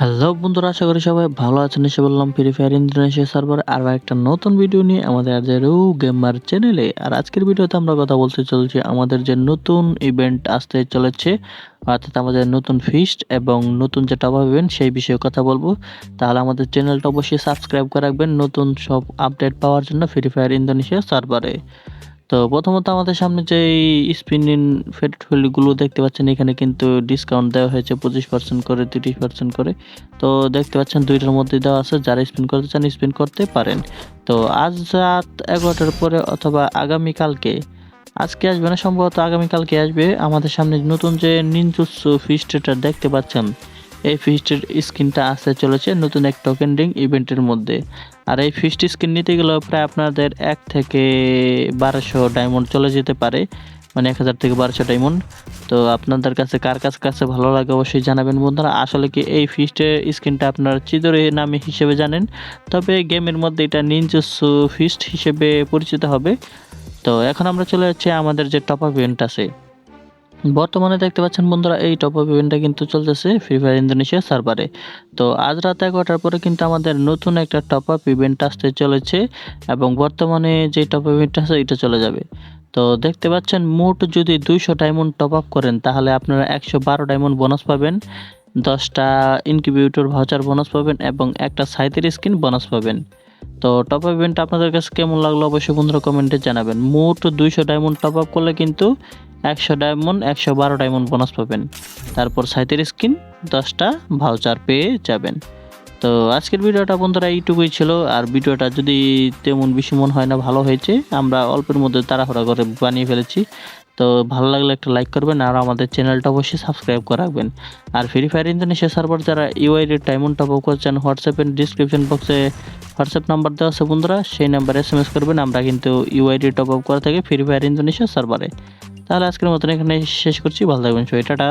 Hello বন্ধুরা, আশা করি সবাই ভালো আছেন। এসে বললাম ফ্রি ফায়ার ইন্দোনেশিয়া সার্ভার আর একটা নতুন ভিডিও নিয়ে আমাদের রু গেমার চ্যানেলে আর আজকের ভিডিওতে আমরা কথা বলতে চলছি আমাদের যে নতুন ইভেন্ট আসতে চলেছে, অর্থাৎ আমাদের নতুন ফিস্ট এবং নতুন যে টপ ইভেন্ট সেই বিষয়ে কথা বলব। তাহলে আমাদের চ্যানেলটা অবশ্যই সাবস্ক্রাইব করে রাখবেন নতুন সব আপডেট পাওয়ার জন্য ফ্রি ফায়ার ইন্দোনেশিয়া সার্ভারে তো প্রথমত আমাদের সামনে যে স্পিনিং ফেটগুলো দেখতে পাচ্ছেন, এখানে কিন্তু ডিসকাউন্ট দেওয়া হয়েছে পঁচিশ পার্সেন্ট করে, তিরিশ পার্সেন্ট করে। তো দেখতে পাচ্ছেন দুইটার মধ্যে দেওয়া আছে, যারা স্পিন করতে চান স্পিন করতে পারেন। তো আজ রাত এগারোটার পরে অথবা আগামীকালকে, আজকে আসবে না, সম্ভবত আগামীকালকে আসবে, আমাদের সামনে নতুন যে নিনজুৎসু ফিস্টটা দেখতে পাচ্ছেন, এই ফিস্টের স্কিনটা আসতে চলেছে নতুন এক টোকেন রিং ইভেন্টের মধ্যে। আর এই ফিস্ট স্কিন নিতে গেলেও প্রায় আপনাদের এক থেকে বারোশো ডায়মন্ড চলে যেতে পারে। মানে এক হাজার থেকে বারোশো ডায়মন্ড তো আপনাদের কাছে কার কাছে কাছে ভালো লাগে অবশ্যই জানাবেন বন্ধুরা। আসলে কি এই ফিস্টের স্কিনটা আপনারা চিদরে নামে হিসেবে জানেন। তবে গেমের মধ্যে এটা নিনজুসু ফিস্ট হিসেবে পরিচিত হবে। তো এখন আমরা চলে যাচ্ছি আমাদের যে টপ আপ ইভেন্ট আছে। বর্তমানে দেখতে পাচ্ছেন বন্ধুরা, এই টপ আপ ইভেন্টটা কিন্তু চলতেছে ফ্রি ফায়ার ইন্দোনেশিয়া সার্ভারে তো আজ রাত এগারোটার পরে কিন্তু আমাদের নতুন একটা টপ আপ ইভেন্ট আসতে চলেছে এবং বর্তমানে যে টপ আপ ইভেন্ট আছে, এটা চলে যাবে। তো দেখতে পাচ্ছেন, মোট যদি দুইশো ডায়মন্ড টপ আপ করেন, তাহলে আপনারা একশো বারো ডায়মন্ড বোনাস পাবেন, দশটা ইনকিউবেটর ভাউচার বোনাস পাবেন এবং একটা সাইতের স্কিন বোনাস পাবেন। তো টপ আপ ইভেন্ট আপনাদের কাছে কেমন লাগল, অবশ্যই বন্ধুরা কমেন্টে জানাবেন। মোট দুইশো ডায়মন্ড টপ আপ করলে কিন্তু একশো ডায়মন্ড একশো বারো ডায়মন্ড বোনাস পাবেন। তারপর সাইতের স্কিন দশটা ভাউচার পেয়ে যাবেন। তো আজকের ভিডিওটা বন্ধুরা এইটুকুই ছিল। আর ভিডিওটা যদি তেমন বেশি মন হয় না, ভালো হয়েছে, আমরা অল্পের মধ্যে তাড়াহুড়া করে বানিয়ে ফেলেছি। তো ভালো লাগলে একটা লাইক করবেন আর আমাদের চ্যানেলটা অবশ্যই সাবস্ক্রাইব করে রাখবেন। আর ফ্রি ফায়ার ইন্দোনেশিয়া সার্ভার যারা ইউআইডি ডায়মন্ড টপ আপ করছেন হোয়াটসঅ্যাপের ডিসক্রিপশন বক্সে হোয়াটসঅ্যাপ নাম্বার দেওয়া আছে বন্ধুরা, সেই নাম্বারে এস এম এস করবেন। আমরা কিন্তু ইউআইডি টপ আপ করে থাকি ফ্রি ফায়ার ইন্দোনেশিয়া সার্ভারে তাহলে আজকের মতন এখানে শেষ করছি। ভালো থাকবেন সবাই। টাটা!